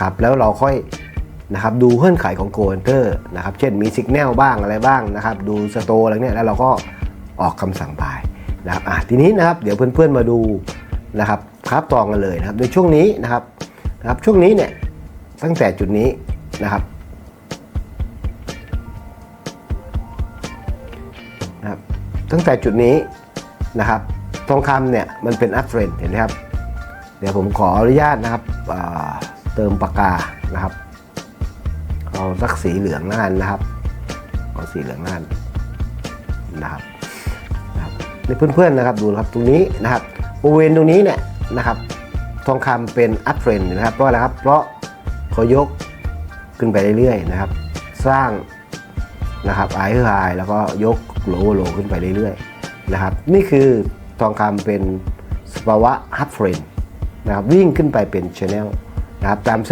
ครับแล้วเราค่อยนะครับดูเงื่อนไขของโกลเตอร์นะครับเช่นมีสัญญาณบ้างอะไรบ้างนะครับดูสโตอะไรเนี่ยแล้วเราก็ออกคำสั่งบายนะครับอะทีนี้นะครับเดี๋ยวเพื่อนๆมาดูนะครับครับตองกันเลยนะครับในช่วงนี้นะครับนะครับช่วงนี้เนี่ยตั้งแต่จุดนี้นะครับนะครับตั้งแต่จุดนี้นะครับทองคำเนี่ยมันเป็นอัพเทรนเห็นไหมครับ เดี๋ยวผมขออนุญาตนะครับอ่า เติมปากกานะครับ เอาสักสีเหลืองนั่นนะครับเอาสีเหลืองนั่นนะครับนะครับนี่เพื่อนๆนะครับดูนะครับตรงนี้นะครับบริเวณตรงนี้เนี่ยนะครับ ทองคำเป็นอัพเทรนนะครับเพราะอะไรครับ เพราะเขายกขึ้นไปเรื่อยๆนะครับ สร้างนะครับไอเออไแล้วก็ยกโลโลขึ้นไปเรื่อยๆนะครับ นี่คือทองคำเป็นสภาวะฮับเทรนนะครับวิ่งขึ้นไปเป็นชแนล นะครับตามเส้น